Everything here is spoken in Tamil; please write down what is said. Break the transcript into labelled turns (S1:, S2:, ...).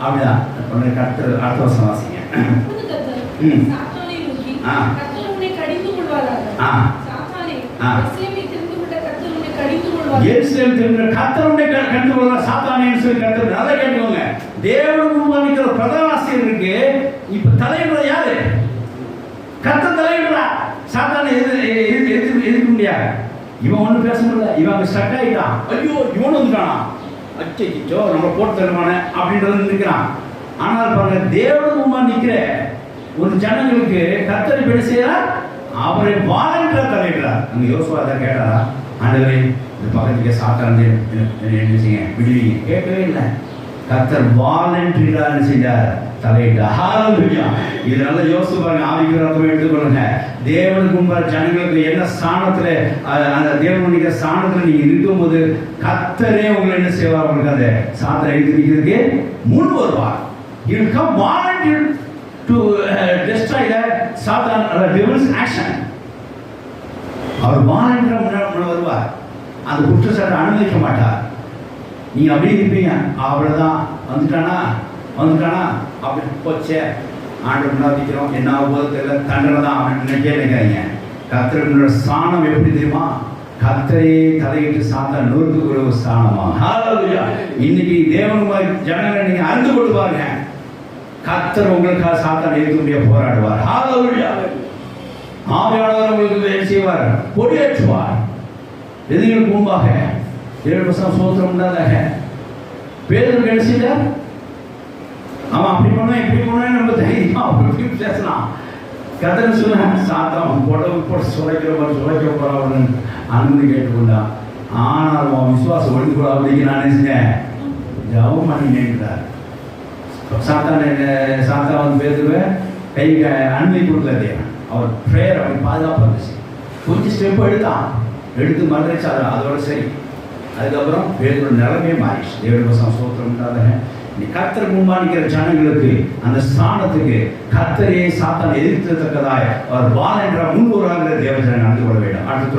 S1: அப்படிதான் உடனே கர்த்தர் அடுத்த வருஷம் வாசிங்க ம்.
S2: சாத்தானை
S1: ஆ.
S2: கர்த்தர் உன்னை கடிந்து கொள்வாராக.
S1: ஆ.
S2: சாத்தானே,
S1: ஆ.
S2: எருசலேமை தெரிந்துகொண்ட கர்த்தர் உன்னை கடிந்து கொள்வாராக.
S1: எருசலேம் திரும்ப கர்த்தருடைய கண்டு கொள்வார் சாத்தானேன்னு சொல்லி கர்த்தர் நல்லா கேட்டுக்கோங்க தேவனுக்கு முன்பாக பிரதான ஆசிரியருக்கு இப்ப தலைவர் யாரு சாத்தானை எதிர் எதிர்க்க முடியாது இவன் ஒன்றும் பேச முடியல இவன் ஸ்டக் ஆகிட்டான் ஐயோ இவன் வந்துட்டானா அச்சோ நம்ம போட்டு தருவானே அப்படின்றது நிற்கிறான் ஆனால் பாருங்க தேவனுக்கு நிற்கிற ஒரு ஜனங்களுக்கு கர்த்தர் பெண் செய்யறார் அவரை வாலண்டரா தலையிடுறார் அந்த யோசுவா தான் கேட்டாரா? ஆண்டவரே இந்த பக்கத்துக்கு சாத்தாண்டு என்ன செய்ய? விடுவீங்க. கேட்கவே இல்லை. கத்தர் வாலண்டரியா செய்தார்? செஞ்சார் தலையிட்டு ஹalleluya. இது நல்ல யோசிச்சு பாருங்க ஆவிக்கிறவங்க எடுத்துக்கொள்ளுங்க தேவனுக்கு முன்பாக ஜனங்களுக்கு என்ன ஸ்தானத்துல அந்த தேவனுடைய ஸ்தானத்துல நீங்க நிற்கும் போது கத்தரே உங்களை என்ன செய்வார்? உங்களுக்கு அந்த சாத்திரம் எடுத்து நிற்கிறதுக்கு முன் வருவார். You will to volunteer to uh, destroy action our volunteer முன்னாடி வருவார். அந்த குற்றச்சாட்டை அனுமதிக்க மாட்டார். நீங்க அப்படியே இருப்பீங்க. அவ்வளவுதான். வந்துட்டானா? வந்துட்டானா? அப்படி போச்சே. ஆண்டு முன்னாடிக்கிறோம் என்ன ஆகும்போது தெரியல. தண்டனை தான் அவன் நினைக்கே நினைக்காதீங்க. கத்திரனோட ஸ்தானம் எப்படி தெரியுமா? கத்தரே தலையிட்டு சாத்தா நூறுக்கு ஒரு ஸ்தானமா? இன்னைக்கு தேவனுமாய் ஜனங்களை நீங்க அறிந்து கொண்டு பாருங்க. கத்தர் உங்களுக்காக சாத்தான் எதிர்க்க முடிய போராடுவார். ஆவியானவர் உங்களுக்கு செய்வார். கொடியேற்றுவார். எதிரிகளுக்கு முன்பாக ஏழு சோத்திரம் உண்டாதாக. பேருக்கு கடைசியில் அவன் அப்படி பண்ணுவான் இப்படி பண்ணுவான் நம்ம தைரியமா அப்படி இப்படி பேசலாம். கதனை சொல்ல சாத்தான் புடவை போட்டு சுரைக்கிற மாதிரி சுரைக்க போறான்னு அனுமதி கேட்டுக்கொண்டான் ஆனால் அவன் விசுவாசம் ஒழிந்து கூட அப்படிங்க நான் என்ன ஜவம் பண்ணி பண்ணினேன்றார் சாத்தான் என்ன- சாத்தான் வந்து பேசுவேன் கை க- அனுமதி கொடுக்கல அவர் ப்ரேயர் அவன் பாதுகாப்பாக இருந்துச்சு. கொஞ்சம் ஸ்டெப் எடுத்தான். எடுத்து மறைச்சு அதோட சரி. அதுக்கப்புறம் பேரோட நிலைமையே மாறிடுச்சு. தேவனுக்கு சோத்திரம் உண்டாதாக நீ கத்தர் முன்பாணிக்கிற ஜனங்களுக்கு அந்த ஸ்தானத்துக்கு கத்தரையே சாத்தான் எதிர்த்தத்தக்கதாய் அவர் வால் என்ற முன்கூறாக தேவ ஜனங்கள் நடந்து கொள்ள வேண்டும். அடுத்து